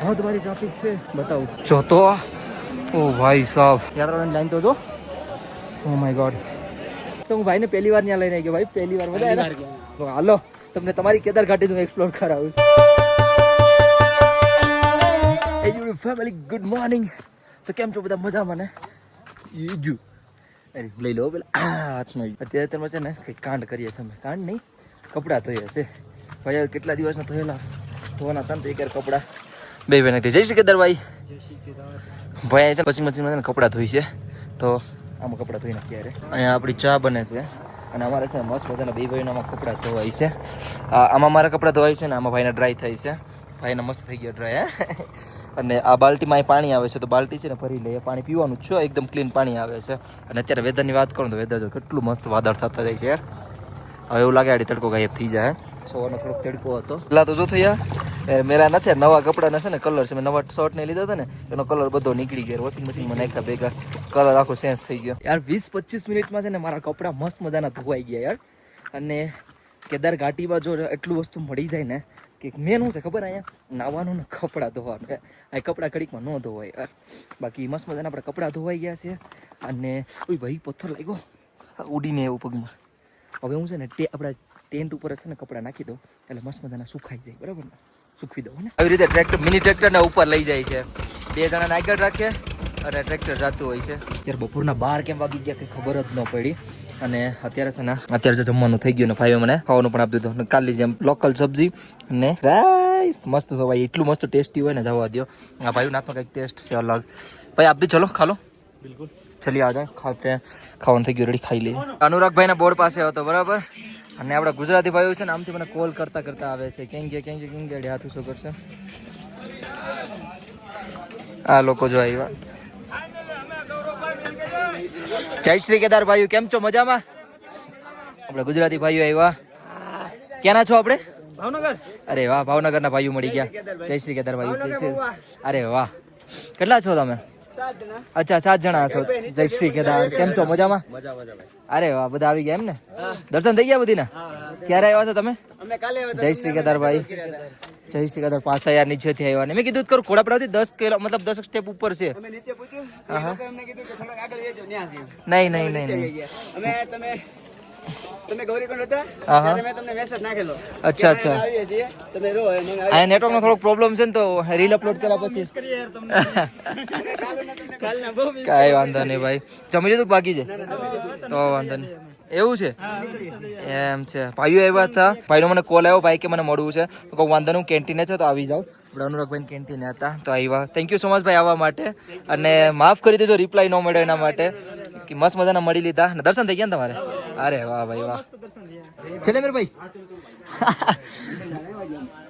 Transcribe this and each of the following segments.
ધોધમારી traffic છે. બતાવું. જો તો ઓ ભાઈ સાહેબ યાત્રાળુની લાઈન તો જો. ઓ માય ગોડ તો હું ભાઈને પહેલી વાર ત્યાં લઈને આવી ગયો ભાઈ પહેલી વાર. બધા હાલો તમને તમારી કેદાર ઘાટી હું એક્સપ્લોર કરાવું. ફેમિલી ગુડ મોર્નિંગ તો કેમ છો બધા? મજા મને યુ અરે લઈ લો પેલા આ હાથમાં અત્યારે તમે છે ને કંઈક કાંડ કરીએ છીએ અમે. કાંડ નહીં કપડાં ધોઈએ છે. ભાઈ કેટલા દિવસના ધોયેલા? ધોવાના હતા ને તો એક કપડાં. બે બેન જય શ્રી કેદારભાઈ ભાઈ. છે વોશિંગ મશીનમાં કપડાં ધોઈ છે. તો આમાં કપડાં ધોઈ નાખીએ અહીંયા આપણી ચા બને છે. અને અમારે છે ને મસ્ત બધાના બે ભાઈના આમાં કપડાં ધોવાય છે. આ આમાં મારા કપડાં ધોવાય છે ને આમાં ભાઈના ડ્રાય થાય છે. ભાઈના મસ્ત થઈ ગયો ડ્રાય અને આ બાલ્ટીમાં પાણી આવે છે. તો બાલ્ટી છે ને ભરી લઈએ પાણી પીવાનું છે. એકદમ ક્લીન પાણી આવે છે. અને અત્યારે વેધરની વાત કરું તો વેધર જો કેટલું મસ્ત વાદળ થતા જાય છે યાર. હવે એવું લાગે આડી તડકો ગાયબ થઈ જાય સવારનો થોડોક તડકો હતો. પેલા તો જો થયા મેરા નથી નવા કપડાના છે ને કલર છે. મેં નવા શર્ટ ને લીધા હતા ને એનો કલર બધો નીકળી ગયો. વોશિંગ મશીનમાં નાખ્યા ભેગા. કલર આખો ચેન્જ થઈ ગયો. યાર વીસ પચીસ મિનિટમાં છે ને મારા કપડાં મસ્ત મજાના ધોવાઈ ગયા યાર. અને કેદાર ઘાટીમાં જો એટલું વસ્તુ મળી જાય ને કે મેન શું છે ખબર અહીંયા? નાવાનું ને કપડાં ધોવાનું. આ કપડાં ઘડીકમાં ન ધોવાય યાર. બાકી મસ્ત મજાના આપણા કપડાં ધોવાઈ ગયા છે. અને ઓય ભાઈ પથ્થર લાગ્યો. ઉડીને એવું પગમાં. હવે હું છે ને આપણા ટેન્ટ ઉપર છે ને કપડાં નાખી દો એટલે મસ્ત મજાના સુખાઈ જાય બરાબર ને? સુખવી દઉં ને? આવી રીતે ટ્રેક્ટર મિની ટ્રેક્ટરને ઉપર લઈ જાય છે. બે જણાને આગળ રાખે અને ટ્રેક્ટર જતું હોય છે. ત્યારે બપોરના બાર કેમ વાગી ગયા કે ખબર જ ન પડી. અને અત્યારે છે ને અત્યારે જો જમવાનું થઈ ગયું ને ભાઈઓ મને ખાવાનું પણ આપી દીધું. કાલની જેમ લોકલ સબ્જી અને રાઈસ મસ્ત ભાઈ એટલું મસ્ત ટેસ્ટી હોય ને જવા દો આ ભાઈ નાખનો કંઈક ટેસ્ટ છે અલગ. ભાઈ આપ બી ચલો ખા લો. બિલકુલ. ચલી આ જાઓ ખાતે ખાવાનું થઈ ગયું રેડી ખાઈ લઈએ. અનુરાગભાઈના બોર્ડ પાસે હતો બરાબર? અને આપણા ગુજરાતી ભાઈઓ છે ને આમથી મને કોલ કરતા કરતા આવે છે. કેમ કે કેમ કે કેમ કે હાથ શું કરશે. આ લોકો જો આવ્યા. જય શ્રી કેદાર ભાઈઓ કેમ છો? મજામાં? આપણે ગુજરાતી ભાઈઓ આવ્યા. ક્યાંના છો આપણે? ભાવનગર. અરે વાહ ભાવનગરના ભાઈઓ મળી ગયા. જય શ્રી કેદાર ભાઈઓ જય શ્રી. અરે વાહ. કેટલા છો તમે? અચ્છા સાત જણા છો જય શ્રી કેદાર કેમ છો? મજામાં? અરે વાહ બધા આવી ગયા એમ ને? દર્શન થઈ ગયા બધીના? ક્યારે આવ્યા છો તમે? જય શ્રી કેદાર ભાઈ. જય શ્રી કેદાર. પાછા યાર નીચેથી આવ્યા ને. મેં કીધું કરું ઘોડા પડાવતી દસ કિલો મતલબ દસ સ્ટેપ ઉપર છે. નહીં નહીં નહીં નહીં. અમે તમે તમે ગૌરીકુંડ હતા હા, હા. ત્યારે મેં તમને મેસેજ નાખેલો. અચ્છા અચ્છા. આવીએ છીએ તમે રહો આ નેટવર્ક નો થોડોક પ્રોબ્લેમ છે ને તો રીલ અપલોડ કર્યા પછી. કાંઈ વાંધો નહીં ભાઈ. જમી લીધું બાકી છે? તો વાંધો નહીં. એવું છે? એમ છે. ભાઈઓ એવા હતા. ભાઈનો મને કોલ આવ્યો ભાઈ કે મને મળવું છે. તો કહું વાંધો નહીં કેન્ટીને છે તો આવી જાઉં. આપણે અનુરાગભાઈ કેન્ટીને હતા તો આવ્યા. થેન્ક યુ સો મચ ભાઈ આવવા માટે. અને માફ કરી દેજો રિપ્લાય ન મળ્યો એના માટે. કે મસ્ત મજાના મળી લીધા અને દર્શન થઈ ગયા ને તમારે અરે વાહ ભાઈ વાહ ચલે મેરે ભાઈ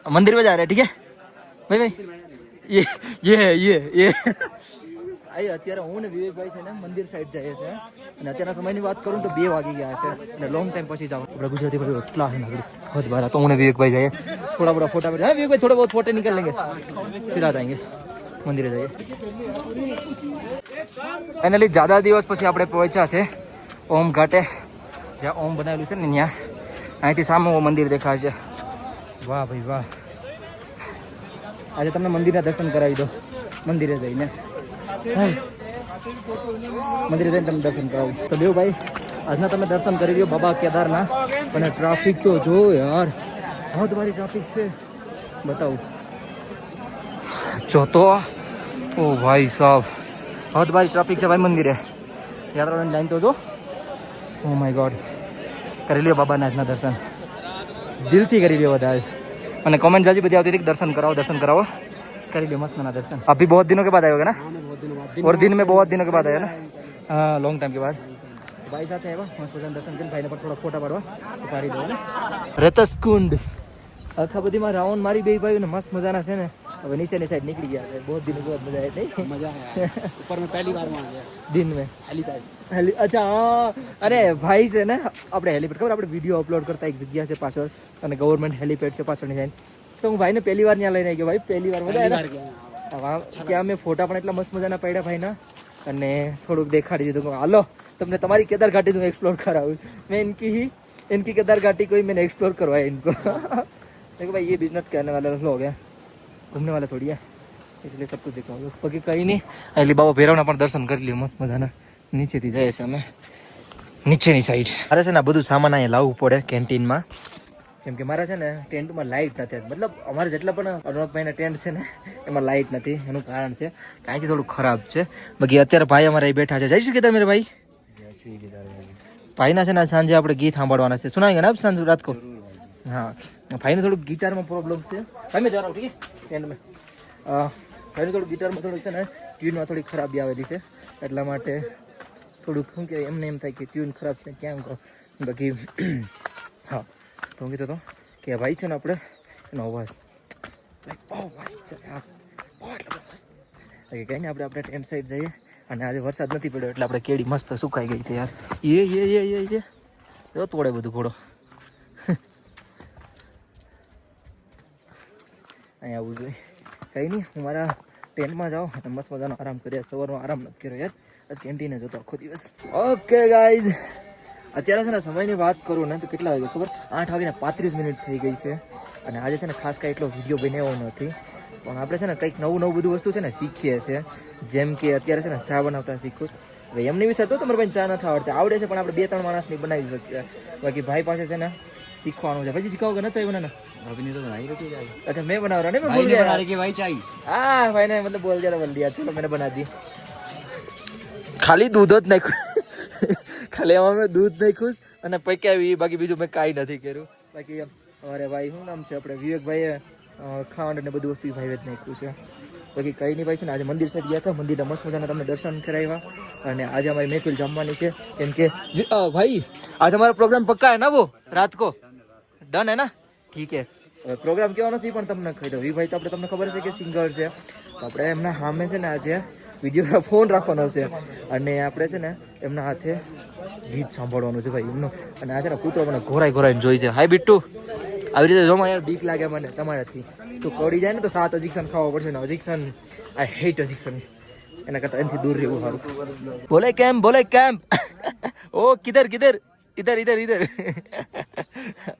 મંદિર में जा रहे हैं ठीक है भाई भाई ये ये है ये ये આ અત્યારે હું ને વિવેકભાઈ છે ને મંદિર સાઈડ જઈએ છે અને અત્યારના સમયની વાત કરું તો બે વાગી ગયા છે અને લોંગ ટાઈમ પછી જાવ આપણે ગુજરાતી ભાઈ એટલા છે ને આગળ હદ બાર તો હું ને વિવેકભાઈ જઈએ થોડા બડા ફોટા પડે હા વિવેકભાઈ થોડા बहुत फोटो निकल लेंगे फिर आ जाएंगे મંદિરે જઈએ લીધે જ્યાદા દિવસ પછી આપણે પહોંચ્યા છે ઓમ ઘાટે, જ્યાં ઓમ બનાવેલું છે ને ત્યાં. અહીંથી સામે મંદિર દેખાય છે. વાહ ભાઈ વાહ. આજે તમને મંદિરના દર્શન કરાવી દો. મંદિરે જઈને. હા. મંદિરે જઈને તમે દર્શન કરાવું. તો દેવ ભાઈ, આજના તમે દર્શન કરી દો બાબા કેદારના. અને ટ્રાફિક તો જો યાર. બહુ તમારી ટ્રાફિક છે. બતાવું. જો તો. ઓ ભાઈ સાહેબ બહુ તમારી ટ્રાફિક છે ભાઈ મંદિરે યાત્રાની લાઈન તો જો ઓ માય ગોડ કરી લ્યો બાબાના આજના દર્શન દિલથી કરી લ્યો બધા અને કમેન્ટ જાજી બધી આવતી હતી કે દર્શન કરાવો દર્શન કરાવો કરી લ્યો મસ્ત ના દર્શન अभी बहुत दिनों के बाद आए होगे ना और दिन में बहुत दिनों के बाद आया ना हाँ लॉन्ग टाइम के बाद ભાઈ સાથે આવ્યા મસ્ત મજાના દર્શન કરીને ભાઈને પણ થોડા ફોટા પાડવા તો પાડી દો ને રતસ કુંડ આખા બધીમાં રાઉન્ડ મારી બે ભાઈઓ ને મસ્ત મજાના છે ને હવે નીચેની સાઈડ નીકળી ગયા છે બહુ દિન બાદ મજા આવી નહીં મજા है ऊपर में पहली बार वहाँ गया દિન મેં हेलीपैड હેલી અચ્છા હા અરે ભાઈ છે ને આપણે હેલીપેડ ખબર આપણે વિડીયો અપલોડ કરતા એક જગ્યા છે પાછળ અને ગવર્મેન્ટ હેલીપેડ છે પાછળની સાઈડ તો હું ભાઈને પહેલી વાર ત્યાં લઈને આવી ગયો ભાઈ પહેલી વાર મજા बार આવે गया હા ત્યાં મેં ફોટા પણ એટલા મસ્ત મજાના પડ્યા ભાઈના અને થોડુંક દેખાડી દીધું કે હાલો તમને તમારી કેદાર ઘાટી હું एक्सप्लोर कराऊँ मैं इनकी ही इनकी केदार घाटी को ही मैंने एक्सप्लोर करवाया इनको देखो भाई ये बिजनेस करने वाले लोग हैं घूमने वाले थोड़ी है इसलिए सब कुछ दिखाओ બાકી કઈ નહીં એટલે બાબા ભૈરવના પણ દર્શન કરી લ્યો મસ્ત મજાના નીચેથી જાય છે અમે નીચેની સાઈડ મારે છે ને આ બધું સામાન અહીંયા લાવવું પડે કેન્ટીનમાં કેમ કે મારા છે ને ટેન્ટમાં લાઇટ નથી મતલબ અમારે જેટલા પણ અનુપભાઈના ટેન્ટ છે ને એમાં લાઇટ નથી એનું કારણ છે કારણ કે થોડું ખરાબ છે બાકી અત્યારે ભાઈ અમારા અહીં બેઠા છે જઈ શકીએ તમે ભાઈ ભાઈના છે ને સાંજે આપણે ગીત સાંભળવાના છે સુનાઈ ના સાંજ રાત કો હા ભાઈને થોડુંક ગિટારમાં પ્રોબ્લેમ છે ભાઈ મેં જરા ઠીક ટેન્ટ મેં ભાઈને થોડુંક ગિટારમાં થોડુંક છે ને ટ્યુનમાં થોડી ખરાબી આવેલી છે. એટલા માટે થોડુંક શું કહેવાય, એમને એમ થાય કે ટ્યુન ખરાબ છે, કેમ કહો? બાકી, હા, તો હું કીધું હતો કે ભાઈ છે ને આપણે, એનો અવાજ. બહુ મસ્ત છે મસ્ત. બાકી કંઈ આપણે આપણે ટેન્ટ સાઈડ જઈએ. અને આજે વરસાદ નથી પડ્યો, એટલે આપણે કેડી મસ્ત સુકાઈ ગઈ છે યાર. એ એ એ એ એ. જો તોડે બધું ઘોડો. અહીંયા આવવું જોઈએ. કંઈ નહીં, હું મારા ટેન્ટમાં જાઉં અને મસ્ત મજાનો આરામ કર્યા. સવારનો આરામ નથી કર્યો યાર. બસ કેન્ટીને જતો આખો દિવસ. ઓકે ગાઈઝ અત્યારે છે ને સમયની વાત કરું ને તો કેટલા વાગે ખબર? આઠ વાગીને પાંત્રીસ મિનિટ થઈ ગઈ છે. અને આજે છે ને ખાસ કાંઈ એટલો વીડિયો બનાવ્યો નથી. પણ આપણે છે ને કંઈક નવું નવું બધું વસ્તુ છે ને શીખીએ છીએ જેમ કે અત્યારે છે ને ચા બનાવતા શીખું છું. હવે એમની વિશે તો તમારે ભાઈ ચા નથી આવડતી. આવડે છે, પણ આપણે બે ત્રણ માણસની બનાવી શકીએ. બાકી ભાઈ પાસે છે ને શીખવાનું છે પછી શીખવો કે ન ચાય બનાને अभी तो बनाई रखी है अच्छा मैं बना रहा नहीं मैं भाई भूल ने गया बना रखी है भाई चाहिए हाँ भाई ने मतलब बोल दिया था बोल दिया चलो मैंने बना दी ખાલી દૂધ જ નાખ્યું ખાલી આમાં મેં દૂધ નાખ્યું અને પૈક્યાવી બાકી બીજું મેં કાંઈ નથી કર્યું બાકી અરે ભાઈ શું નામ છે આપણે વિવેકભાઈએ અ, ખાંડ ને બધું વસ્તુ ભાઈ જ નાખ્યું છે બાકી કંઈ નહીં ભાઈ છે ને આજે મંદિર સાઈડ ગયા હતા મંદિરના મસ્ત મજાના તમને દર્શન કરાવ્યા અને આજે અમારી મહેફિલ જમવાની છે કેમ કે વિ- અ, ભાઈ आज हमारा प्रोग्राम पक्का है ना वो रात को ડન હે ને ઠીક હે. પ્રોગ્રામ કેવો નથી પણ તમને કહી દઉં. ભાઈ તો આપણે તમને ખબર છે કે સિંગર છે. આપણે એમના સામે છે ને આજે વીડિયો ફોન રાખવાનો છે. અને આપણે છે ને એમના હાથે ગીત સાંભળવાનું છે ભાઈ, એમનું. અને આ છે ને કૂતરો મને ઘોરાઈ ઘોરાઈને જોઈ છે. હાય બિટ્ટુ. આવી રીતે જોવા યાર બીક લાગે મને તમારાથી. તો કડી જાય ને તો સાત અજિક્સન ખાવો પડશે ને અજિક્સન આઈ હેટ અજિક્સન એના કરતાં એનાથી દૂર રહેવું સારું. બોલે કેમ્પ બોલે કેમ્પ ઓ, કિધર કિધર. ઇધર ઇધર ઇધર.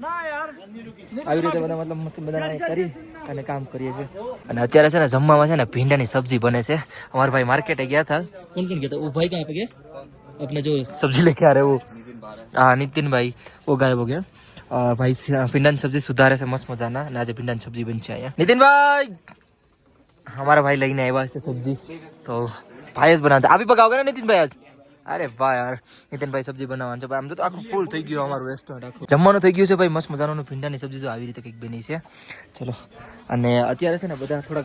આવી રીતે બધા મતલબ મસ્ત બધા કરી અને કામ કરીએ છીએ. અને અત્યારે છે ને જમવામાં છે ને ભીંડાની સબ્જી બને છે. અમારા ભાઈ માર્કેટે ગયા હતા. કોણ કોણ ગયા હતા? ભાઈ આપે ગયા? આપણે જો સબ્જી લેકે આ રહેવું. હા નીતિનભાઈ ઓ ગાયબ ગયા ભાઈ ભીંડાની સબ્જી સુધારે છે મસ્ત મજાના. અને આજે ભીંડાની સબ્જી બનશે અહીંયા. નીતિનભાઈ! અમારા ભાઈ લઈને આવ્યા છે સબ્જી. તો ભાઈ જ બનાવતા. આપી પકાવો કે નીતિનભાઈ આજ? અરે વાહ યાર, નીતિનભાઈ સબ્જી બનાવવાનું છે. ભાઈ, આમ તો આખું ફૂલ થઈ ગયું અમારું રેસ્ટોરન્ટ આખું. જમવાનું થઈ ગયું છે ભાઈ, મસ્ત મજાનું. ભીંડાની સબ્જી તો આવી રીતે કંઈક બની છે. ચલો. અને અત્યારે છે ને બધા થોડાક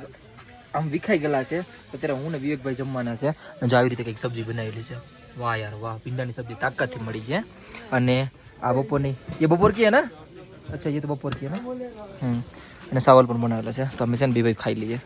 આમ વિખાઈ ગયેલા છે. અત્યારે હું ને વિવેકભાઈ જમવાના છે. જો આવી રીતે કંઈક સબ્જી બનાવેલી છે. વાહ યાર, વાહ. ભીંડાની સબ્જી તાકાતથી મળી છે અને આ બપોરની, એ બપોર કી ને? અચ્છા, એ તો બપોર કી હે ને? હમ. અને સાવલ પણ બનાવેલા છે. તો અમે છે ને બે ભાઈ ખાઈ લઈએ.